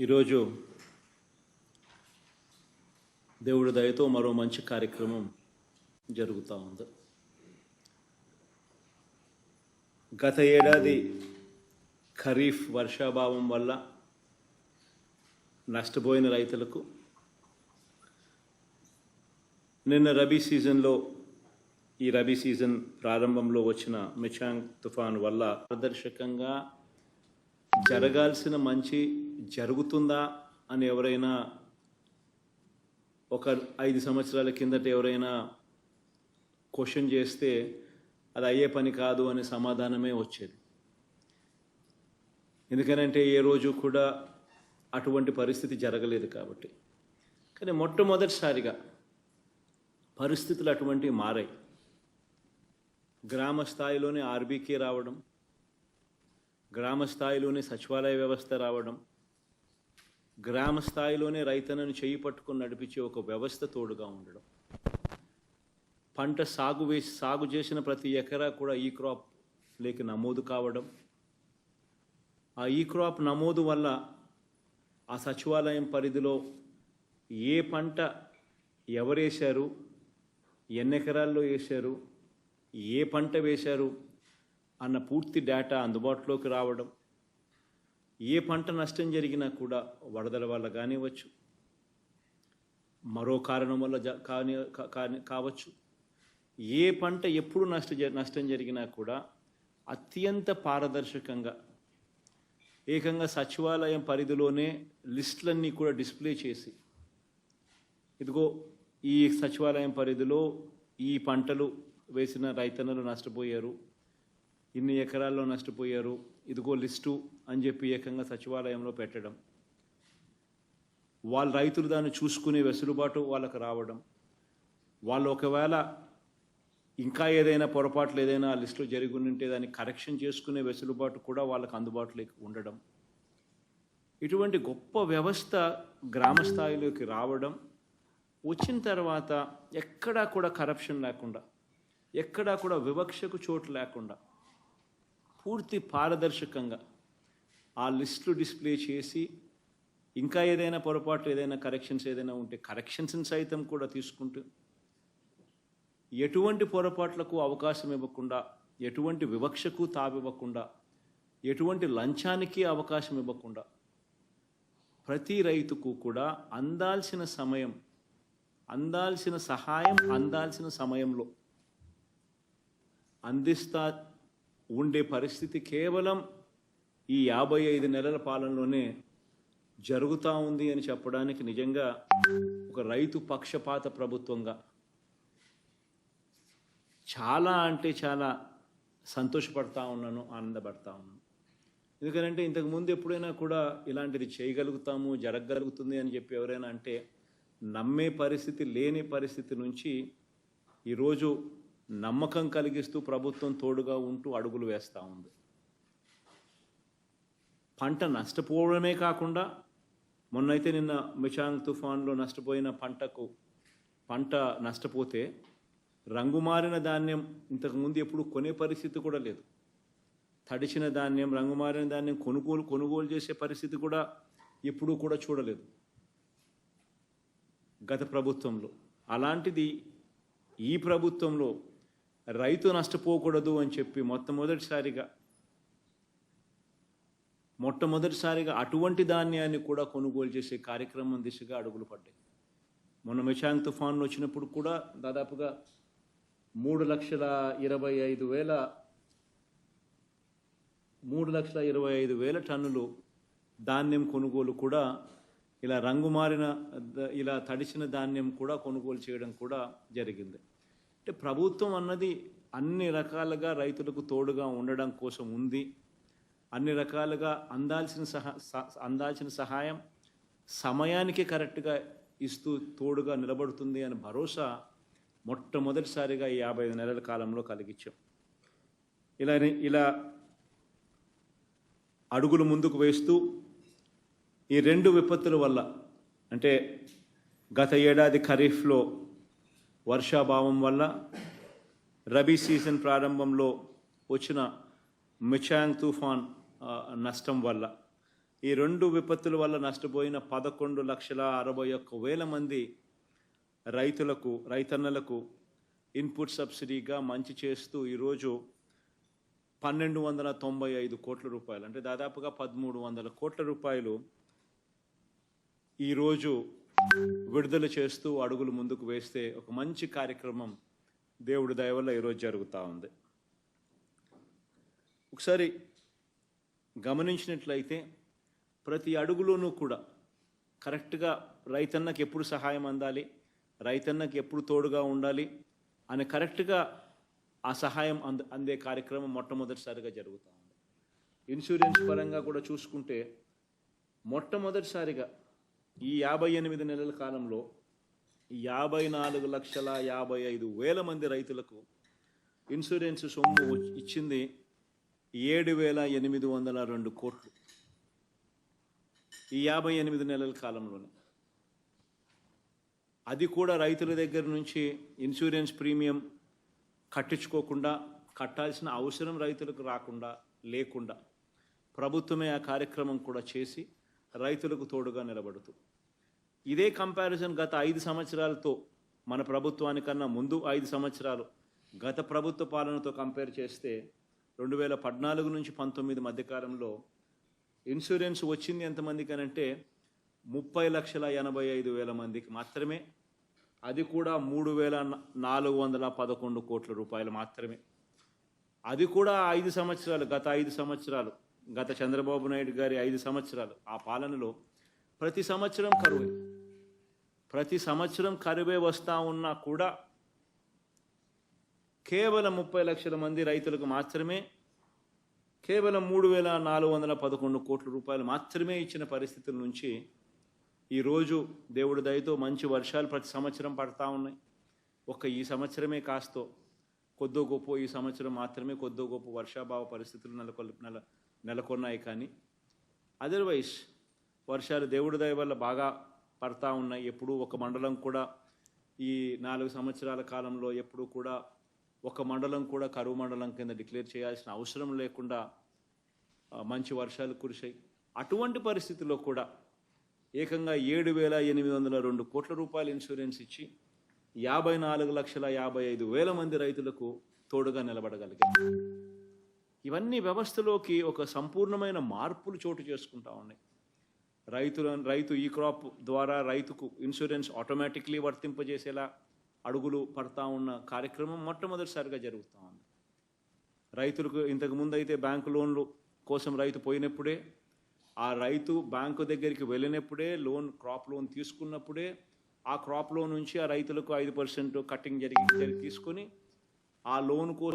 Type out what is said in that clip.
ఈరోజు దేవుడి దయతో మరో మంచి కార్యక్రమం జరుగుతూ ఉంది. గత ఏడాది ఖరీఫ్ వర్షాభావం వల్ల నష్టపోయిన రైతులకు నిన్న రబీ సీజన్లో ఈ రబీ సీజన్ ప్రారంభంలో వచ్చిన మిచాంగ్ తుఫాన్ వల్ల ప్రదర్శకంగా జరగాల్సిన మంచి జరుగుతుందా అని ఎవరైనా ఒక ఐదు సంవత్సరాల కిందట ఎవరైనా క్వశ్చన్ చేస్తే అది అయ్యే పని కాదు అనే సమాధానమే వచ్చేది. ఎందుకనంటే ఏ రోజు కూడా అటువంటి పరిస్థితి జరగలేదు కాబట్టి. కానీ మొట్టమొదటిసారిగా పరిస్థితులు అటువంటివి మారాయి. గ్రామ స్థాయిలోనే ఆర్బీకే రావడం గ్రామ స్థాయిలోనే సచివాలయ వ్యవస్థ రావడం గ్రామ స్థాయిలోనే రైతన్నను చేయి పట్టుకుని నడిపించే ఒక వ్యవస్థ తోడుగా ఉండడం. పంట సాగు వేసి సాగు చేసిన ప్రతి ఎకరా కూడా ఈ క్రాప్ లేక నమోదు కావడం. ఆ ఈ క్రాప్ నమోదు వల్ల ఆ సచివాలయం పరిధిలో ఏ పంట ఎవరేశారు ఎన్ని ఎకరాల్లో వేశారు ఏ పంట వేశారు అన్న పూర్తి డేటా అందుబాటులోకి రావడం. ఏ పంట నష్టం జరిగినా కూడా వరదల వల్ల కానివ్వచ్చు మరో కారణం వల్ల కాని కా- కాని- కావచ్చు. ఏ పంట ఎప్పుడు నష్ట జ- నష్టం జరిగినా కూడా అత్యంత పారదర్శకంగా ఏకంగా సచివాలయం పరిధిలోనే లిస్టులన్నీ కూడా డిస్ప్లే చేసి ఇదిగో ఈ సచివాలయం పరిధిలో ఈ పంటలు వేసిన రైతన్నలు నష్టపోయారు ఇన్ని ఎకరాల్లో నష్టపోయారు ఇదిగో లిస్టు అని చెప్పి ఏకంగా సచివాలయంలో పెట్టడం. వాళ్ళ రైతులు దాన్ని చూసుకునే వెసులుబాటు వాళ్ళకు రావడం. వాళ్ళు ఒకవేళ ఇంకా ఏదైనా పొరపాట్లు ఏదైనా ఆ లిస్టులో జరిగి ఉంటే దాన్ని కరెక్షన్ చేసుకునే వెసులుబాటు కూడా వాళ్ళకు అందుబాటులోకి ఉండడం. ఇటువంటి గొప్ప వ్యవస్థ గ్రామ స్థాయిలోకి రావడం వచ్చిన తర్వాత ఎక్కడా కూడా కరప్షన్ లేకుండా ఎక్కడా కూడా వివక్షకు చోటు లేకుండా పూర్తి పారదర్శకంగా ఆ లిస్టులు డిస్ప్లే చేసి ఇంకా ఏదైనా పొరపాట్లు ఏదైనా కరెక్షన్స్ ఏదైనా ఉంటే కరెక్షన్స్ని సైతం కూడా తీసుకుంటూ ఎటువంటి పొరపాట్లకు అవకాశం ఇవ్వకుండా ఎటువంటి వివక్షకు తావివ్వకుండా ఎటువంటి లంచానికి అవకాశం ఇవ్వకుండా ప్రతి రైతుకు కూడా అందాల్సిన సమయం అందాల్సిన సహాయం అందాల్సిన సమయంలో అందిస్తా ఉండే పరిస్థితి కేవలం ఈ యాభై ఐదు నెలల పాలనలోనే జరుగుతూ ఉంది అని చెప్పడానికి నిజంగా ఒక రైతు పక్షపాత ప్రభుత్వంగా చాలా అంటే చాలా సంతోషపడతా ఉన్నాను ఆనందపడతా ఉన్నాను. ఎందుకంటే ఇంతకుముందు ఎప్పుడైనా కూడా ఇలాంటిది చేయగలుగుతాము జరగగలుగుతుంది అని చెప్పి ఎవరైనా అంటే నమ్మే పరిస్థితి లేని పరిస్థితి నుంచి ఈరోజు నమ్మకం కలిగిస్తూ ప్రభుత్వం తోడుగా ఉంటూ అడుగులు వేస్తూ ఉంది. పంట నష్టపోవడమే కాకుండా మొన్నైతే నిన్న మిచాంగ్ తుఫాన్లో నష్టపోయిన పంటకు పంట నష్టపోతే రంగు మారిన ధాన్యం ఇంతకుముందు ఎప్పుడు కొనే పరిస్థితి కూడా లేదు. తడిచిన ధాన్యం రంగు మారిన ధాన్యం కొనుగోలు కొనుగోలు చేసే పరిస్థితి కూడా ఎప్పుడూ కూడా చూడలేదు. గత ప్రభుత్వంలో అలాంటిది ఈ ప్రభుత్వంలో రైతు నష్టపోకూడదు అని చెప్పి మొట్టమొదటిసారిగా మొట్టమొదటిసారిగా అటువంటి ధాన్యాన్ని కూడా కొనుగోలు చేసే కార్యక్రమం దిశగా అడుగులు పడ్డాయి. మొన్న మిషాంగ్ తుఫాన్లు వచ్చినప్పుడు కూడా దాదాపుగా మూడు లక్షల ఇరవై ఐదు వేల మూడు లక్షల ఇరవై ఐదు వేల టన్నులు ధాన్యం కొనుగోలు కూడా ఇలా రంగు మారిన ఇలా తడిసిన ధాన్యం కూడా కొనుగోలు చేయడం కూడా జరిగింది. అంటే ప్రభుత్వం అన్నది అన్ని రకాలుగా రైతులకు తోడుగా ఉండడం కోసం ఉంది. అన్ని రకాలుగా అందాల్సిన సహా అందాల్సిన సహాయం సమయానికి కరెక్ట్గా ఇస్తూ తోడుగా నిలబడుతుంది అనే భరోసా మొట్టమొదటిసారిగా ఈ యాభై ఐదు నెలల కాలంలో కలిగించాం. ఇలా ఇలా అడుగులు ముందుకు వేస్తూ ఈ రెండు విపత్తుల వల్ల అంటే గత ఏడాది ఖరీఫ్లో వర్షాభావం వల్ల రబీ సీజన్ ప్రారంభంలో వచ్చిన మిచాంగ్ తుఫాన్ నష్టం వల్ల. ఈ రెండు విపత్తుల వల్ల నష్టపోయిన పదకొండు లక్షల అరవై ఒక్క వేల మంది రైతులకు రైతన్నలకు ఇన్పుట్ సబ్సిడీగా మంచి చేస్తూ ఈరోజు పన్నెండు వందల తొంభై ఐదు కోట్ల రూపాయలు అంటే దాదాపుగా పదమూడు వందల కోట్ల రూపాయలు ఈరోజు విడుదల చేస్తూ అడుగులు ముందుకు వేస్తే ఒక మంచి కార్యక్రమం దేవుడి దయ వల్ల ఈరోజు జరుగుతూ ఉంది. ఒకసారి గమనించినట్లయితే ప్రతి అడుగులోనూ కూడా కరెక్ట్గా రైతన్నకి ఎప్పుడు సహాయం అందాలి రైతన్నకి ఎప్పుడు తోడుగా ఉండాలి అని కరెక్ట్గా ఆ సహాయం అంద అందే కార్యక్రమం మొట్టమొదటిసారిగా జరుగుతూ ఉంది. ఇన్సూరెన్స్ పరంగా కూడా చూసుకుంటే మొట్టమొదటిసారిగా ఈ యాభై ఎనిమిది నెలల కాలంలో యాభై నాలుగు లక్షల యాభై ఐదు వేల మంది రైతులకు ఇన్సూరెన్స్ సొమ్ము ఇచ్చింది ఏడు వేల ఎనిమిది వందల రెండు కోట్లు. ఈ యాభై ఎనిమిది నెలల కాలంలోనే. అది కూడా రైతుల దగ్గర నుంచి ఇన్సూరెన్స్ ప్రీమియం కట్టించుకోకుండా కట్టాల్సిన అవసరం రైతులకు రాకుండా లేకుండా ప్రభుత్వమే ఆ కార్యక్రమం కూడా చేసి రైతులకు తోడుగా నిలబడుతూ. ఇదే కంపారిజన్ గత ఐదు సంవత్సరాలతో మన ప్రభుత్వానికన్నా ముందు ఐదు సంవత్సరాలు గత ప్రభుత్వ పాలనతో కంపేర్ చేస్తే రెండు వేల పద్నాలుగు నుంచి పంతొమ్మిది మధ్యకాలంలో ఇన్సూరెన్స్ వచ్చింది ఎంతమందికి అని అంటే ముప్పై లక్షల ఎనభై ఐదు వేల మందికి మాత్రమే. అది కూడా మూడు వేల నాలుగు వందల పదకొండు కోట్ల రూపాయలు మాత్రమే. అది కూడా ఐదు సంవత్సరాలు గత ఐదు సంవత్సరాలు గత చంద్రబాబు నాయుడు గారి ఐదు సంవత్సరాలు. ఆ పాలనలో ప్రతి సంవత్సరం కరువే. ప్రతి సంవత్సరం కరువే వస్తూ ఉన్నా కూడా కేవలం ముప్పై లక్షల మంది రైతులకు మాత్రమే కేవలం మూడు వేల నాలుగు వందల పదకొండు కోట్ల రూపాయలు మాత్రమే ఇచ్చిన పరిస్థితుల నుంచి ఈరోజు దేవుడి దయతో మంచి వర్షాలు ప్రతి సంవత్సరం పడతా ఉన్నాయి. ఒక్క ఈ సంవత్సరమే కాస్తో కొద్దో గొప్ప ఈ సంవత్సరం మాత్రమే కొద్దో గొప్ప వర్షాభావ పరిస్థితులు నెలకొల్ నెల నెలకొన్నాయి కానీ అదర్వైజ్ వర్షాలు దేవుడి దయ వల్ల బాగా పడతా ఉన్నాయి. ఎప్పుడూ ఒక మండలం కూడా ఈ నాలుగు సంవత్సరాల కాలంలో ఎప్పుడూ కూడా ఒక మండలం కూడా కరువు మండలం కింద డిక్లేర్ చేయాల్సిన అవసరం లేకుండా మంచి వర్షాలు కురిశాయి. అటువంటి పరిస్థితుల్లో కూడా ఏకంగా ఏడు వేల ఎనిమిది వందల రెండు కోట్ల రూపాయల ఇన్సూరెన్స్ ఇచ్చి యాభై నాలుగు లక్షల యాభై ఐదు వేల మంది రైతులకు తోడుగా నిలబడగలిగారు ఇవన్నీ వ్యవస్థలోకి ఒక సంపూర్ణమైన మార్పులు చోటు చేసుకుంటా ఉన్నాయి. రైతుల రైతు ఈ క్రాప్ ద్వారా రైతుకు ఇన్సూరెన్స్ ఆటోమేటిక్లీ వర్తింపజేసేలా అడుగులు పడతా ఉన్న కార్యక్రమం మొట్టమొదటిసారిగా జరుగుతూ ఉంది. రైతులకు ఇంతకుముందు అయితే బ్యాంకు లోన్లు కోసం రైతు పోయినప్పుడే ఆ రైతు బ్యాంకు దగ్గరికి వెళ్ళినప్పుడే లోన్ క్రాప్ లోన్ తీసుకున్నప్పుడే ఆ క్రాప్ లోన్ నుంచి ఆ రైతులకు ఐదు పర్సెంట్ కట్టింగ్ జరిగి తీసుకొని ఆ లోన్ కోసం